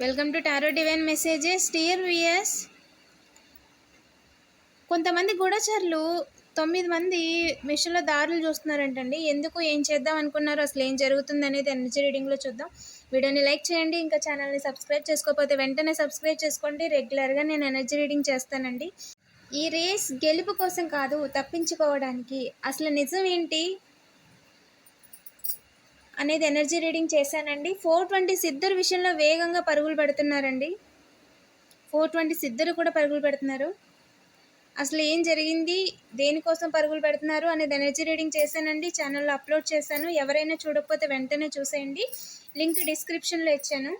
Welcome to tarot divine messages dear viewers కొంతమంది గూఢచారులు తొమ్మిది మంది మిషన్లో దారులు చూస్తున్నారంటండి. ఎందుకు ఏం చేద్దాం అనుకున్నారు అసలు ఏం జరుగుతుంది అనేది ఎనర్జీ రీడింగ్లో చూద్దాం. వీడియోని లైక్ చేయండి ఇంకా ఛానల్ని సబ్స్క్రైబ్ చేసుకోకపోతే వెంటనే సబ్స్క్రైబ్ చేసుకోండి. రెగ్యులర్గా నేను ఎనర్జీ రీడింగ్ చేస్తానండి. ఈ రేస్ గెలుపు కోసం కాదు తప్పించుకోవడానికి. అసలు నిజం ఏంటి? అనేది ఎనర్జీ రీడింగ్ చేశానండి. ఫోర్ ట్వంటీ సిద్ధరు విషయంలో వేగంగా పరుగులు పెడుతున్నారండి. ఫోర్ ట్వంటీ సిద్ధరు కూడా పరుగులు పెడుతున్నారు. అసలు ఏం జరిగింది? దేనికోసం పరుగులు పెడుతున్నారు? అనేది ఎనర్జీ రీడింగ్ చేశానండి. ఛానల్లో అప్లోడ్ చేశాను. ఎవరైనా చూడకపోతే వెంటనే చూసేయండి. లింక్ డిస్క్రిప్షన్లో ఇచ్చాను.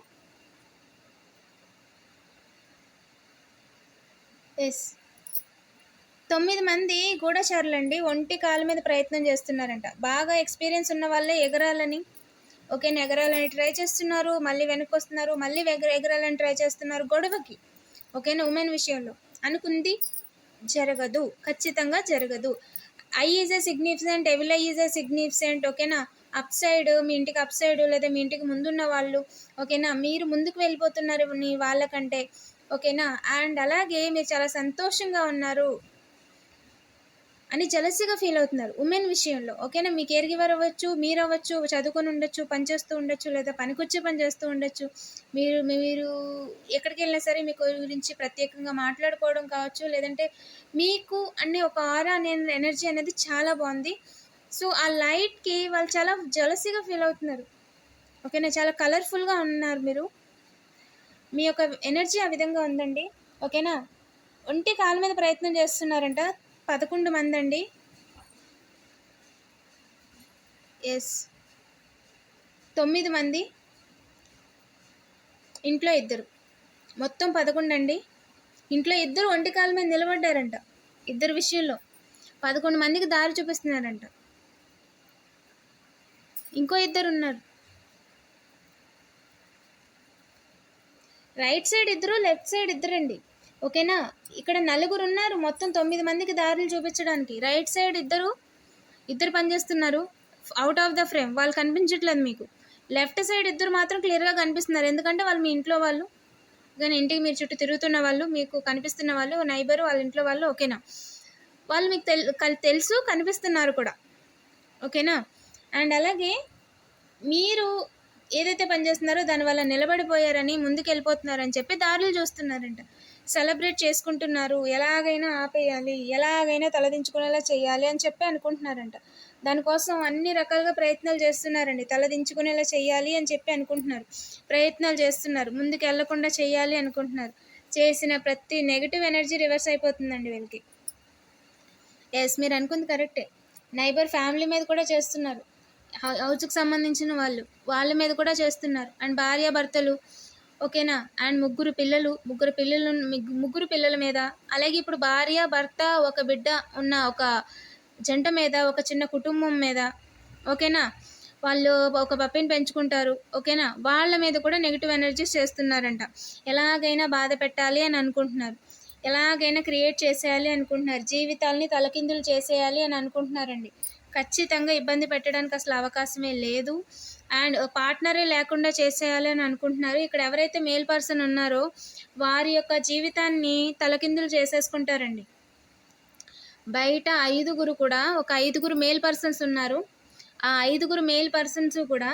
ఎస్ తొమ్మిది మంది గూఢచారులండి. ఒంటి కాలు మీద ప్రయత్నం చేస్తున్నారంట. బాగా ఎక్స్పీరియన్స్ ఉన్న వాళ్ళే ఎగరాలని ఓకేనా ఎగరాలని ట్రై చేస్తున్నారు మళ్ళీ వెనక్కి వస్తున్నారు మళ్ళీ ఎగర ఎగరాలని ట్రై చేస్తున్నారు గొడవకి. ఓకేనా ఉమెన్ విషయంలో. అనుకుంది జరగదు ఖచ్చితంగా జరగదు. ఐ ఈజ్ అ సిగ్నిఫిసెంట్ ఎవిలై ఈజ్ ఏ సిగ్నిఫిసెంట్ ఓకేనా? అప్ సైడ్ మీ ఇంటికి అప్ సైడ్ లేదా మీ ఇంటికి ముందున్న వాళ్ళు ఓకేనా? మీరు ముందుకు వెళ్ళిపోతున్నారు నీ వాళ్ళకంటే ఓకేనా? అండ్ అలాగే మీరు చాలా సంతోషంగా ఉన్నారు. అని జలసిగా ఫీల్ అవుతున్నారు. ఉమెన్ విషయంలో ఓకేనా మీ కేర్ గివర్ అవ్వచ్చు మీరు అవ్వచ్చు చదువుకొని ఉండొచ్చు పని చేస్తూ ఉండొచ్చు లేదా పనికొచ్చే పని చేస్తూ ఉండొచ్చు. మీరు మీరు ఎక్కడికి వెళ్ళినా సరే మీ గురించి ప్రత్యేకంగా మాట్లాడుకోవడం కావచ్చు లేదంటే మీకు అనే ఒక ఆరా అనే ఎనర్జీ అనేది చాలా బాగుంది. సో ఆ లైట్కి వాళ్ళు చాలా జలసిగా ఫీల్ అవుతున్నారు. ఓకేనా చాలా కలర్ఫుల్గా ఉన్నారు మీరు. మీ యొక్క ఎనర్జీ ఆ విధంగా ఉందండి. ఓకేనా ఒంటి కాలు మీద ప్రయత్నం చేస్తున్నారంట. పదకొండు మంది అండి. ఎస్ తొమ్మిది మంది. ఇంట్లో ఇద్దరు. మొత్తం పదకొండు అండి. ఇంట్లో ఇద్దరు ఒంటికాల మీద నిలబడ్డారంట. ఇద్దరు విషయంలో. పదకొండు మందికి దారి చూపిస్తున్నారంట. ఇంకో ఇద్దరు ఉన్నారు. రైట్ సైడ్ ఇద్దరు లెఫ్ట్ సైడ్ ఇద్దరండి. ఓకేనా? ఇక్కడ నలుగురు ఉన్నారు మొత్తం తొమ్మిది మందికి దారులు చూపించడానికి. రైట్ సైడ్ ఇద్దరు ఇద్దరు పనిచేస్తున్నారు. అవుట్ ఆఫ్ ద ఫ్రేమ్ వాళ్ళు కనిపించట్లేదు మీకు. లెఫ్ట్ సైడ్ ఇద్దరు మాత్రం క్లియర్గా కనిపిస్తున్నారు. ఎందుకంటే వాళ్ళు మీ ఇంట్లో వాళ్ళు. కానీ ఇంటికి మీరు చుట్టూ తిరుగుతున్న వాళ్ళు మీకు కనిపిస్తున్న వాళ్ళు నైబర్ వాళ్ళ ఇంట్లో వాళ్ళు ఓకేనా? వాళ్ళు మీకు తెల్ తెలుసు కనిపిస్తున్నారు కూడా. ఓకేనా? అండ్ అలాగే మీరు ఏదైతే పనిచేస్తున్నారో దానివల్ల నిలబడిపోయారని ముందుకు వెళ్ళిపోతున్నారని చెప్పి దారులు చూస్తున్నారంట. సెలబ్రేట్ చేసుకుంటున్నారు ఎలాగైనా ఆపేయాలి ఎలాగైనా తలదించుకునేలా చేయాలి అని చెప్పి అనుకుంటున్నారంట. దానికోసం అన్ని రకాలుగా ప్రయత్నాలు చేస్తున్నారండి. తలదించుకునేలా చేయాలి అని చెప్పి అనుకుంటున్నారు. ప్రయత్నాలు చేస్తున్నారు. ముందుకు వెళ్ళకుండా చేయాలి అనుకుంటున్నారు. చేసిన ప్రతి నెగిటివ్ ఎనర్జీ రివర్స్ అయిపోతుందండి వీళ్ళకి. ఎస్ మీరు అనుకుంది కరెక్టే. నైబర్ ఫ్యామిలీ మీద కూడా చేస్తున్నారు. హౌ- హౌస్కి సంబంధించిన వాళ్ళు వాళ్ళ మీద కూడా చేస్తున్నారు. అండ్ భార్యాభర్తలు భర్తలు ఓకేనా? అండ్ ముగ్గురు పిల్లలు ముగ్గురు పిల్లలు ముగ్గురు పిల్లల మీద అలాగే ఇప్పుడు భార్య భర్త ఒక బిడ్డ ఉన్న ఒక జంట మీద ఒక చిన్న కుటుంబం మీద ఓకేనా? వాళ్ళు ఒక పప్పిని పెంచుకుంటారు ఓకేనా? వాళ్ళ మీద కూడా నెగిటివ్ ఎనర్జీస్ చేస్తున్నారంట. ఎలాగైనా బాధ పెట్టాలి అని అనుకుంటున్నారు. ఎలాగైనా క్రియేట్ చేసేయాలి అనుకుంటున్నారు. జీవితాల్ని తలకిందులు చేసేయాలి అని అనుకుంటున్నారండి. ఖచ్చితంగా ఇబ్బంది పెట్టడానికి అసలు అవకాశమే లేదు. అండ్ పార్ట్నరే లేకుండా చేసేయాలి అని అనుకుంటున్నారు. ఇక్కడ ఎవరైతే మేల్ పర్సన్ ఉన్నారో వారి యొక్క జీవితాన్ని తలకిందులు చేసేసుకుంటారండి. బయట ఐదుగురు కూడా ఒక ఐదుగురు మేల్ పర్సన్స్ ఉన్నారు. ఆ ఐదుగురు మేల్ పర్సన్స్ కూడా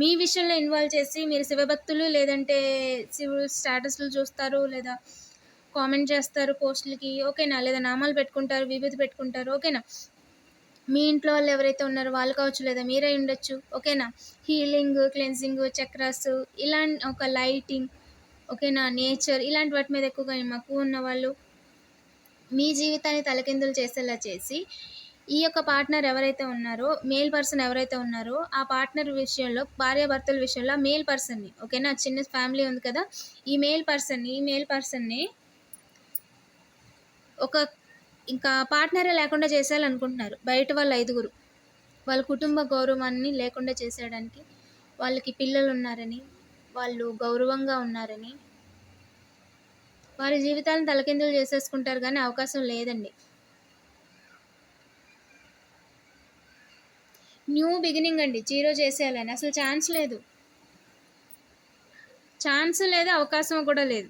మీ విషయంలో ఇన్వాల్వ్ చేసి మీరు శివభక్తులు లేదంటే శివుడు స్టేటస్లు చూస్తారు లేదా కామెంట్ చేస్తారు పోస్టులకి ఓకేనా? లేదా నామాలు పెట్టుకుంటారు విభూతి పెట్టుకుంటారు ఓకేనా? మీ ఇంట్లో వాళ్ళు ఎవరైతే ఉన్నారో వాళ్ళు కావచ్చు లేదా మీరే ఉండొచ్చు ఓకేనా? హీలింగ్ క్లెన్సింగ్ చక్రాస్ ఇలాంటి ఒక లైటింగ్ ఓకేనా? నేచర్ ఇలాంటి వాటి మీద ఎక్కువగా మక్కువ ఉన్న వాళ్ళు మీ జీవితాన్ని తలకిందులు చేసేలా చేసి ఈ యొక్క పార్ట్నర్ ఎవరైతే ఉన్నారో మేల్ పర్సన్ ఎవరైతే ఉన్నారో ఆ పార్ట్నర్ విషయంలో భార్యాభర్తల విషయంలో మేల్ పర్సన్ని ఓకేనా? చిన్న ఫ్యామిలీ ఉంది కదా ఈ మేల్ పర్సన్ని ఈ మేల్ పర్సన్ని ఒక ఇంకా పార్ట్నరే లేకుండా చేసేయాలనుకుంటున్నారు. బయట వాళ్ళు ఐదుగురు. వాళ్ళ కుటుంబ గౌరవాన్ని లేకుండా చేసేయడానికి వాళ్ళకి పిల్లలు ఉన్నారని వాళ్ళు గౌరవంగా ఉన్నారని వారి జీవితాలను తలకిందులు చేసేసుకుంటారు కానీ అవకాశం లేదండి. న్యూ బిగినింగ్ అండి. జీరో చేసేయాలని. అసలు ఛాన్స్ లేదు. ఛాన్స్ లేదు అవకాశం కూడా లేదు.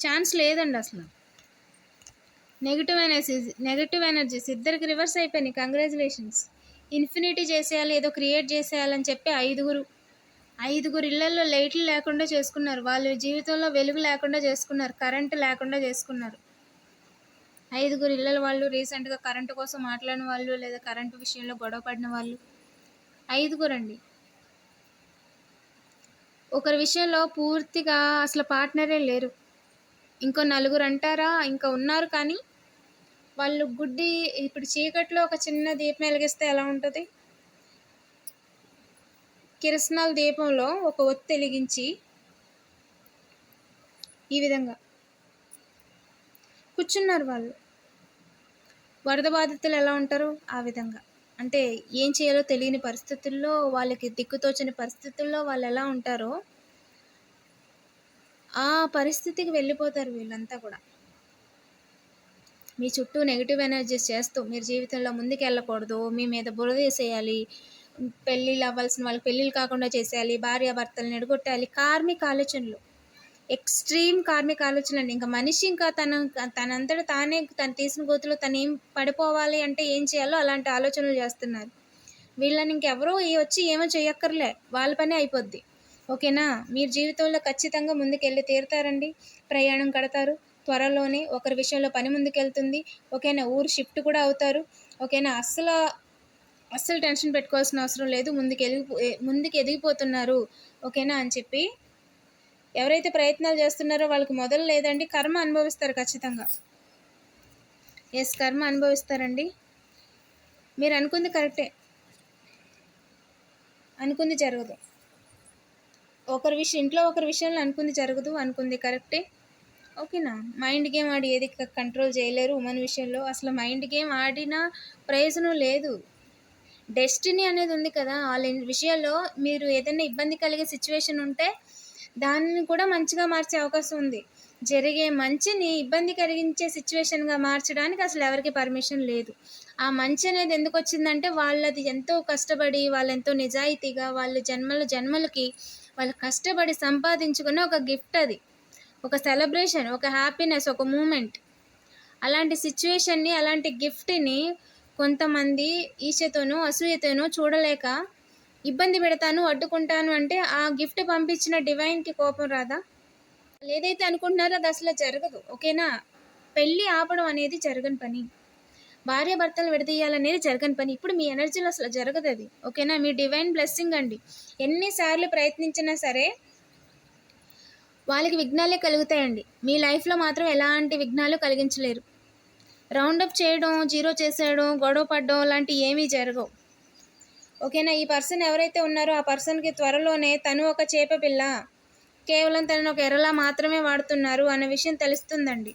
ఛాన్స్ లేదండి అసలు. నెగిటివ్ ఎనర్జీస్ నెగిటివ్ ఎనర్జీస్ ఇద్దరికి రివర్స్ అయిపోయినాయి. కంగ్రాచులేషన్స్ ఇన్ఫినిటీ చేసేయాలి ఏదో క్రియేట్ చేసేయాలని చెప్పి ఐదుగురు ఐదుగురు ఇళ్ళలో లైట్లు లేకుండా చేసుకున్నారు. వాళ్ళ జీవితంలో వెలుగు లేకుండా చేసుకున్నారు. కరెంటు లేకుండా చేసుకున్నారు. ఐదుగురు ఇళ్ళల వాళ్ళు రీసెంట్గా కరెంటు కోసం మాట్లాడిన వాళ్ళు లేదా కరెంటు విషయంలో గొడవ పడిన వాళ్ళు. ఐదుగురు అండి ఒకరి విషయంలో పూర్తిగా అసలు పార్ట్నరే లేరు. ఇంకో నలుగురు అంటారా? ఇంకా ఉన్నారు కానీ వాళ్ళు గుడ్డి ఇప్పుడు చీకట్లో ఒక చిన్న దీపం వెలిగిస్తే ఎలా ఉంటుంది? కిరసనాల దీపంలో ఒక ఒత్తి వెలిగించి ఈ విధంగా కూర్చున్నారు వాళ్ళు. వరద బాధితులు ఎలా ఉంటారు? ఆ విధంగా. అంటే ఏం చేయాలో తెలియని పరిస్థితుల్లో వాళ్ళకి దిక్కుతోచని పరిస్థితుల్లో వాళ్ళు ఎలా ఉంటారో ఆ పరిస్థితికి వెళ్ళిపోతారు వీళ్ళంతా కూడా. మీ చుట్టూ నెగిటివ్ ఎనర్జీస్ చేస్తూ మీరు జీవితంలో ముందుకు వెళ్ళకూడదు మీ మీద బురద వేసేయాలి పెళ్ళిళ్ళు అవ్వాల్సిన వాళ్ళకి పెళ్ళిళ్ళు కాకుండా చేసేయాలి భార్య భర్తలను ఎడగొట్టాలి కార్మిక ఆలోచనలు. ఎక్స్ట్రీమ్ కార్మిక ఆలోచనలు అండి. ఇంకా మనిషి ఇంకా తన తనంతట తానే తను తీసిన గోతులో తను ఏం పడిపోవాలి అంటే ఏం చేయాలో అలాంటి ఆలోచనలు చేస్తున్నారు. వీళ్ళని ఇంకెవరో వచ్చి ఏమో చేయక్కర్లే వాళ్ళ పని అయిపోద్ది. ఓకేనా? మీరు జీవితంలో ఖచ్చితంగా ముందుకెళ్ళి తీరుతారండి. ప్రయాణం కడతారు. త్వరలోనే ఒకరి విషయంలో పని ముందుకెళ్తుంది. ఓకేనా? ఊరు షిఫ్ట్ కూడా అవుతారు. ఓకేనా? అస్సలు అస్సలు టెన్షన్ పెట్టుకోవాల్సిన అవసరం లేదు. ముందుకు ఎదిగి ముందుకు ఎదిగిపోతున్నారు ఓకేనా? అని చెప్పి ఎవరైతే ప్రయత్నాలు చేస్తున్నారో వాళ్ళకి మొదలు లేదండి. కర్మ అనుభవిస్తారు ఖచ్చితంగా. ఎస్ కర్మ అనుభవిస్తారండి. మీరు అనుకుంది కరెక్టే. అనుకుంది జరగదు. ఒకరి విషయం ఇంట్లో ఒకరి విషయంలో అనుకుంది జరగదు అనుకుంది కరెక్టే? ఓకేనా? మైండ్ గేమ్ ఆడి ఏది కంట్రోల్ చేయలేరు ఉమెన్ విషయంలో. అసలు మైండ్ గేమ్ ఆడిన ప్రయోజనం లేదు. డెస్టినీ అనేది ఉంది కదా వాళ్ళ విషయాల్లో మీరు ఏదైనా ఇబ్బంది కలిగే సిచ్యువేషన్ ఉంటే దాన్ని కూడా మంచిగా మార్చే అవకాశం ఉంది. జరిగే మంచిని ఇబ్బంది కలిగించే సిచ్యువేషన్గా మార్చడానికి అసలు ఎవరికి పర్మిషన్ లేదు. ఆ మంచి అనేది ఎందుకు వచ్చిందంటే వాళ్ళది ఎంతో కష్టపడి వాళ్ళు ఎంతో నిజాయితీగా వాళ్ళ జన్మల జన్మలకి వాళ్ళు కష్టపడి సంపాదించుకున్న ఒక గిఫ్ట్ అది. ఒక సెలబ్రేషన్ ఒక హ్యాపీనెస్ ఒక మూమెంట్. అలాంటి సిచ్యువేషన్ని అలాంటి గిఫ్ట్ని కొంతమంది ఈశతోనో అసూయతోనో చూడలేక ఇబ్బంది పెడతాను అడ్డుకుంటాను అంటే ఆ గిఫ్ట్ పంపించిన డివైన్కి కోపం రాదా? ఏదైతే అనుకుంటున్నారో అది అసలు జరగదు. ఓకేనా? పెళ్ళి ఆపడం అనేది జరగని పని. భార్య భర్తలు విడదీయాలనేది జరగని పని. ఇప్పుడు మీ ఎనర్జీలో అసలు జరగదు అది. ఓకేనా? మీ డివైన్ బ్లెస్సింగ్ అండి. ఎన్నిసార్లు ప్రయత్నించినా సరే వాళ్ళకి విఘ్నాలే కలుగుతాయండి. మీ లైఫ్లో మాత్రం ఎలాంటి విఘ్నాలు కలిగించలేరు. రౌండప్ చేయడం జీరో చేసేయడం గొడవ పడడం లాంటి ఏమీ జరగవు. ఓకేనా? ఈ పర్సన్ ఎవరైతే ఉన్నారో ఆ పర్సన్కి త్వరలోనే తను ఒక చేప పిల్ల కేవలం తనను ఒక ఎర్రలా మాత్రమే వాడుతున్నారు అన్న విషయం తెలుస్తుందండి.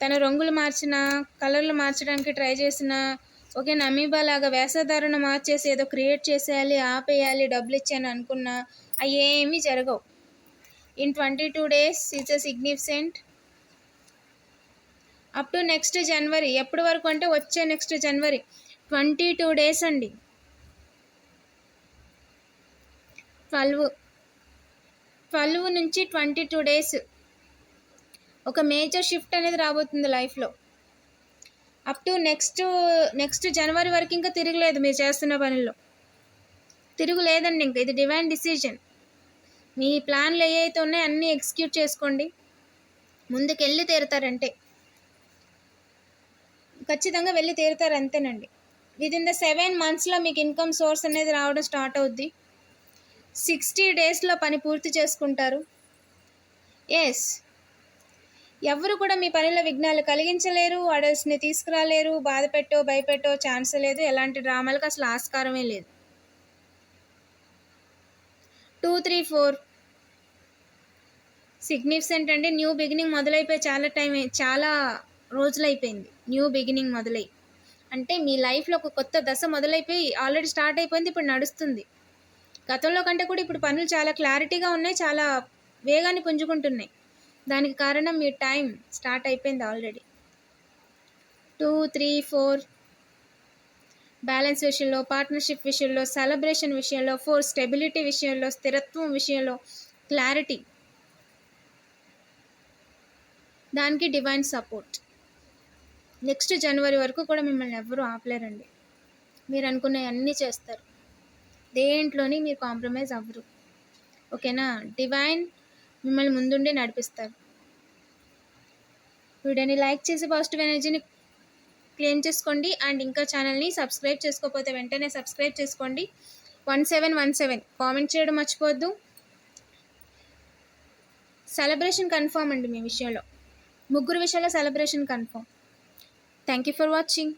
తన రంగులు మార్చిన కలర్లు మార్చడానికి ట్రై చేసిన ఓకే నమీబా లాగా వేషధారణ మార్చేసి ఏదో క్రియేట్ చేసేయాలి ఆపేయాలి డబ్బులు ఇచ్చాను అనుకున్నా అవి ఏమీ జరగవు. In twenty two days it's a significant. Up to next January ఎప్పటి వరకు అంటే వచ్చే next January twenty two days అండి. ట్వెల్వ్ ట్వెల్వ్ నుంచి ట్వంటీ టూ డేస్. ఒక మేజర్ షిఫ్ట్ అనేది రాబోతుంది లైఫ్లో up to next next January వరకు ఇంకా తిరగలేదు మీరు చేస్తున్న పనిలో తిరుగులేదండి ఇంకా. ఇది డివైన్ డిసిజన్ మీ ప్లాన్లు ఏవైతే ఉన్నాయో అన్నీ ఎగ్జిక్యూట్ చేసుకోండి. ముందుకు వెళ్ళి తీరుతారంటే. ఖచ్చితంగా వెళ్ళి తీరుతారు అంతేనండి. విత్ ఇన్ ద సెవెన్ మంత్స్లో మీకు ఇన్కమ్ సోర్స్ అనేది రావడం స్టార్ట్ అవుద్ది. సిక్స్టీ డేస్లో పని పూర్తి చేసుకుంటారు. ఎస్ ఎవరు కూడా మీ పనిలో విఘ్నాలు కలిగించలేరు అడల్ట్స్ని తీసుకురాలేరు బాధ పెట్టో భయపెట్టో ఛాన్స్ లేదు. ఎలాంటి డ్రామాలకు అసలు ఆస్కారమే లేదు. Two three four. సిగ్నిఫికెంట్ అంటే న్యూ బిగినింగ్ మొదలైపోయి చాలా టైం చాలా రోజులైపోయింది. న్యూ బిగినింగ్ మొదలై. అంటే మీ లైఫ్లో ఒక కొత్త దశ మొదలైపోయి ఆల్రెడీ స్టార్ట్ అయిపోయింది ఇప్పుడు నడుస్తుంది. గతంలో కంటే కూడా ఇప్పుడు పనులు చాలా క్లారిటీగా ఉన్నాయి చాలా వేగాన్ని పుంజుకుంటున్నాయి. దానికి కారణం మీ టైం స్టార్ట్ అయిపోయింది already. Two three four. Balance విషయంలో పార్ట్నర్షిప్ విషయంలో సెలబ్రేషన్ విషయంలో ఫోర్ స్టెబిలిటీ విషయంలో స్థిరత్వం విషయంలో క్లారిటీ. దానికి డివైన్ సపోర్ట్. నెక్స్ట్ జనవరి వరకు కూడా మిమ్మల్ని ఎవ్వరూ ఆపలేరండి. మీరు అనుకునే అన్నీ చేస్తారు. దేంట్లోని మీరు కాంప్రమైజ్ అవ్వరు. ఓకేనా? డివైన్ మిమ్మల్ని ముందుండి నడిపిస్తారు. వీడియోని లైక్ చేసి పాజిటివ్ ఎనర్జీని క్లెయిమ్ చేసుకోండి అండ్ ఇంకా ఛానల్ని సబ్స్క్రైబ్ చేసుకోకపోతే వెంటనే సబ్స్క్రైబ్ చేసుకోండి. One seven one seven. Comment చేయడం మర్చిపోవద్దు. సెలబ్రేషన్ కన్ఫర్మ్ అండి మీ విషయంలో. ముగ్గురు విషయాల్లో celebration confirm thank you for watching.